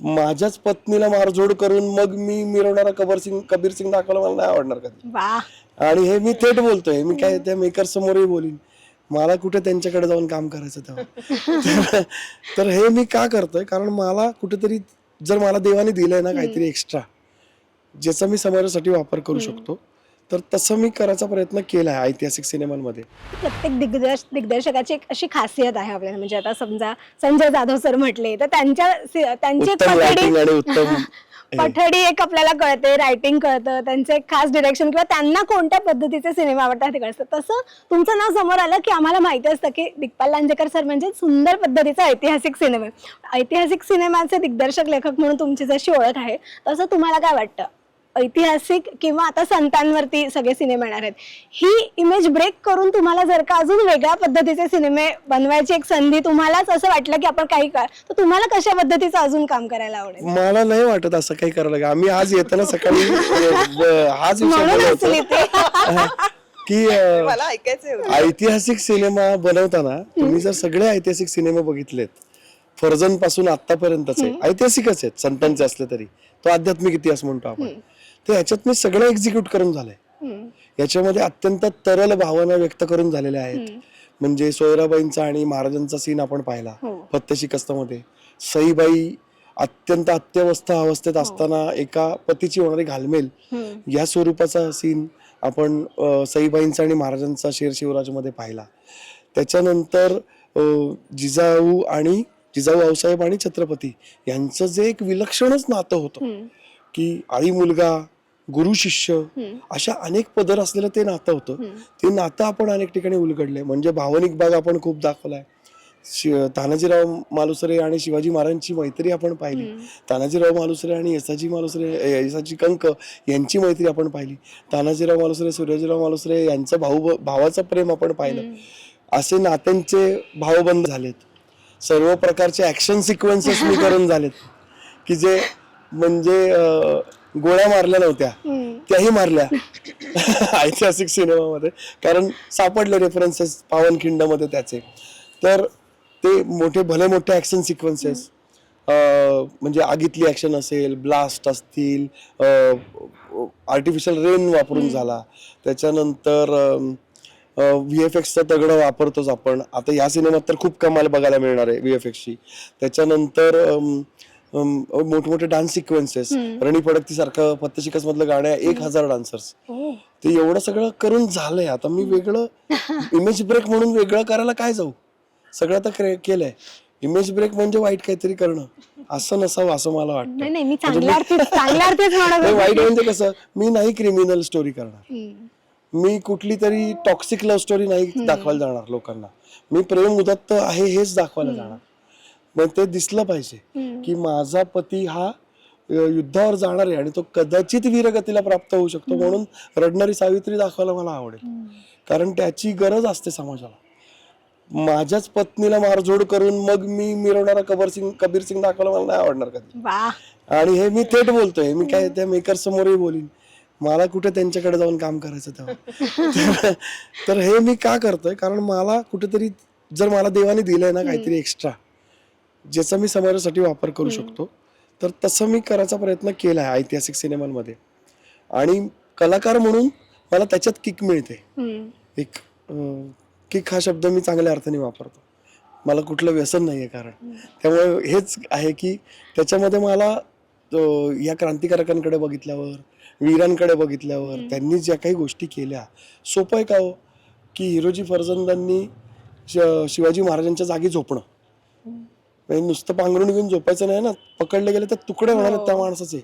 माझ्याच पत्नीला मारझोड करून मग मी मिरवणारा कबीर सिंग कबीर सिंग दाखवलं मला नाही आवडणार कधी. वा. आणि हे मी थेट बोलतोय मी काय त्या मेकर समोरही बोलीन. मला कुठे त्यांच्याकडे जाऊन काम करायचं तेव्हा? तर- तर हे मी का करतोय? कारण मला कुठेतरी जर मला देवाने दिलंय ना काहीतरी एक्स्ट्रा ज्याचा मी समाजासाठी वापर करू शकतो तर तसं मी करायचा प्रयत्न केला आहे ऐतिहासिक सिनेमांमध्ये. प्रत्येक दिग्दर्श दिग्दर्शकाची एक अशी खासियत आहे आपल्याला. म्हणजे आता समजा संजय जाधव सर म्हटले तर त्यांच्या सि- त्यांची एक उत्तम पठडी रायटिंग आणि उत्तम पठडी एक आपल्याला कळते रायटिंग कळतं त्यांचं एक खास डिरेक्शन किंवा त्यांना कोणत्या पद्धतीचे सिनेमा आवडतात हे कळतं. तसं तुमचं नाव समोर आलं की आम्हाला माहिती असतं की दिग्पाल लांजेकर सर म्हणजे सुंदर पद्धतीचा ऐतिहासिक सिनेमा. आहे. ऐतिहासिक सिनेमाचे दिग्दर्शक लेखक म्हणून तुमची जशी ओळख आहे तसं तुम्हाला काय वाटतं? ऐतिहासिक किंवा आता संतांवरती सगळे सिनेमे येणार आहेत. ही इमेज ब्रेक करून तुम्हाला जर का अजून वेगळ्या पद्धतीचे सिनेमे बनवायची एक संधी तुम्हालाच असं वाटलं की आपण काही काळ तर तुम्हाला कशा पद्धतीचं अजून काम करायला आवडेल? मला नाही वाटत असं काही करायला लागेल. आम्ही आज येताना सकाळी अ, हाच म्हणून ते. की अ, मला होतं. ऐतिहासिक सिनेमा बनवताना तुम्ही जर सगळे ऐतिहासिक सिनेमे बघितलेत फर्जनपासून आतापर्यंतचे ऐतिहासिकच आहेत संतांचे असले तरी. तो आध्यात्मिक इतिहास म्हणतो आपण. ते ह्याच्यात मी सगळं एक्झिक्यूट करून झालंय. याच्यामध्ये अत्यंत तरल भावना व्यक्त करून झालेल्या आहेत म्हणजे सोयराबाईंचा आणि महाराजांचा सीन आपण पाहिला हो. फत्ते शिकस्तामध्ये सईबाई अत्यंत अत्यवस्था अवस्थेत असताना एका पतीची होणारी घालमेल. या स्वरूपाचा सीन आपण सईबाईंचा आणि महाराजांचा शेर शिवराजमध्ये पाहिला त्याच्यानंतर जिजाऊ आणि जिजाऊ आऊसाहेब आणि छत्रपती यांचं जे एक विलक्षणच नातं होतं. की आई मुलगा गुरु शिष्य अशा अनेक पदर असलेलं ते नातं होतं. ते नातं आपण अनेक ठिकाणी उलगडले म्हणजे भावनिक भाग आपण खूप दाखवलाय. तानाजीराव मालुसरे आणि शिवाजी महाराजांची मैत्री आपण पाहिली. तानाजीराव मालुसरे आणि यसाजी मालुसरे यसाजी कंक यांची मैत्री आपण पाहिली. तानाजीराव मालुसरे सूर्याजीराव मालुसरे यांचं भाऊ भावाचं प्रेम आपण पाहिलं. असे नात्यांचे भावबंद झालेत. सर्व प्रकारचे ऍक्शन सिक्वेन्सेस मी करून झालेत. की जे म्हणजे गोळ्या मारल्या नव्हत्या. त्याही मारल्या. ऐतिहासिक सिनेमामध्ये. कारण सापडले रेफरन्सेस पावनखिंडमध्ये त्याचे. तर ते मोठे भले मोठे ऍक्शन सिक्वेन्सेस म्हणजे आगीतली ऍक्शन असेल ब्लास्ट असतील आर्टिफिशियल रेन वापरून झाला. त्याच्यानंतर व्ही एफ एक्सचा दगड वापरतोच आपण. आता या सिनेमात तर खूप कमाल बघायला मिळणार आहे व्ही एफ एक्सची त्याच्यानंतर मोठमोठे डान्स सिक्वेन्सेस रणी पडती सारखं पत्तशिकस मधलं गाणं एक हजार डान्सर्स हो. ते एवढं सगळं करून झालंय. आता मी वेगळं इमेज ब्रेक म्हणून वेगळं करायला काय जाऊ? सगळं आता केलंय. इमेज ब्रेक म्हणजे वाईट काहीतरी करणं. असं नसावं असं मला वाटतं. नाही नाही मी चांगल्या अर्थी चांगल्या अर्थीच म्हणत नाही, होते. वाईट म्हणजे कसं मी नाही क्रिमिनल स्टोरी करणार. मी कुठली तरी टॉक्सिक लव्ह स्टोरी नाही दाखवायला जाणार लोकांना. मी प्रेम उदत्त आहे हेच दाखवायला जाणार. मग ते दिसलं पाहिजे. की माझा पती हा युद्धावर जाणार आहे आणि तो कदाचित वीरगतीला प्राप्त होऊ शकतो म्हणून रडणारी सावित्री दाखवायला मला आवडेल. कारण त्याची गरज असते समाजाला. माझ्याच पत्नीला मारझोड करून मग मी मिरवणारा कबीर सिंग कबीर सिंग दाखवायला मला नाही आवडणार कधी. आणि हे मी थेट बोलतोय. मी काय त्या मेकर समोरही बोलीन. मला कुठे त्यांच्याकडे जाऊन काम करायचं तेव्हा. तर हे मी का करतोय? कारण मला कुठेतरी जर मला देवाने दिलंय ना काहीतरी एक्स्ट्रा ज्याचा मी समाजासाठी वापर करू शकतो तर तसं मी करायचा प्रयत्न केला आहे ऐतिहासिक सिनेमांमध्ये. आणि कलाकार म्हणून मला त्याच्यात किक मिळते. एक किक हा शब्द मी चांगल्या अर्थाने वापरतो. मला कुठलं व्यसन नाही आहे कारण त्यामुळे हेच आहे की त्याच्यामध्ये मला या क्रांतिकारकांकडे बघितल्यावर वीरांकडे बघितल्यावर त्यांनी ज्या काही गोष्टी केल्या सोपं आहे का हो की हिरोजी फर्जंदांनी शिवाजी महाराजांच्या जागी झोपणं? म्हणजे नुसतं पांघरून घेऊन झोपायचं नाही ना. पकडले गेले तर तुकडे होणार आहेत त्या माणसाचे.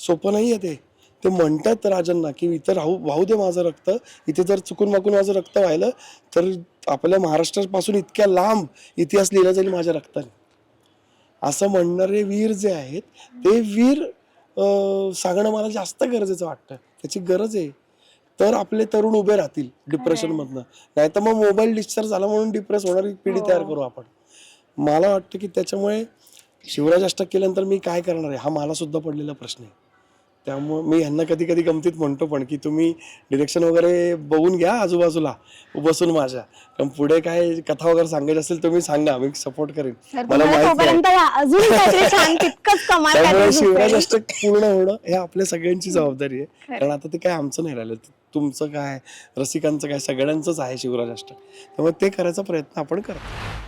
सोपं नाही आहे ते. ते म्हणतात राजांना की इथं राहू वाहू दे माझं रक्त. इथे जर चुकून माकून माझं रक्त व्हायलं तर आपल्या महाराष्ट्रापासून इतक्या लांब इतिहास लिहिला जाईल माझ्या रक्ताने. असं म्हणणारे वीर जे आहेत ते वीर सांगणं मला जास्त गरजेचं वाटतं. त्याची गरज आहे. तर आपले तरुण उभे राहतील डिप्रेशन मधनं. नाही तर मग मोबाईल डिस्चार्ज झाला म्हणून डिप्रेस होणारी पिढी तयार करू आपण. मला वाटतं की त्याच्यामुळे शिवराज अष्टक केल्यानंतर मी काय करणार आहे? हा मला सुद्धा पडलेला प्रश्न आहे. त्यामुळं मी ह्यांना कधी कधी गमतीत म्हणतो पण की तुम्ही डिरेक्शन वगैरे बघून घ्या आजूबाजूला बसून माझ्या. पण पुढे काय कथा वगैरे सांगायची असेल तुम्ही सांगा मी सपोर्ट करेन. मला माहिती त्यामुळे शिवराज. अष्टक पूर्ण होणं हे आपल्या सगळ्यांची जबाबदारी आहे. कारण आता ते काय आमचं नाही राहिलं. तुमचं काय रसिकांचं काय सगळ्यांचंच आहे शिवराज अष्टक. त्यामुळे ते करायचा प्रयत्न आपण करतो.